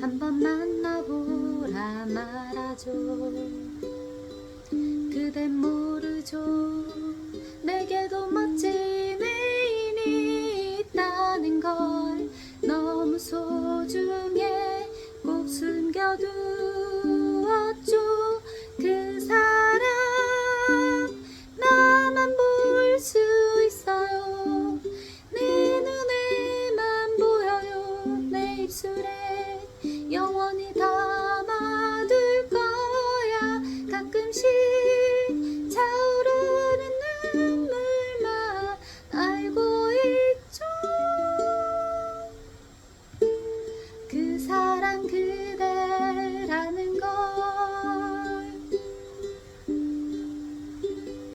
한 번 만나보라 말아줘. 그댄 모르죠. 내게도 멋진 애인이 있다는 걸 너무 소중해 꼭 숨겨두었죠. 그 사람 나만 볼 수 있어요. 내 눈에만 보여요. 내 입술에 영원히 담아둘 거야. 가끔씩 차오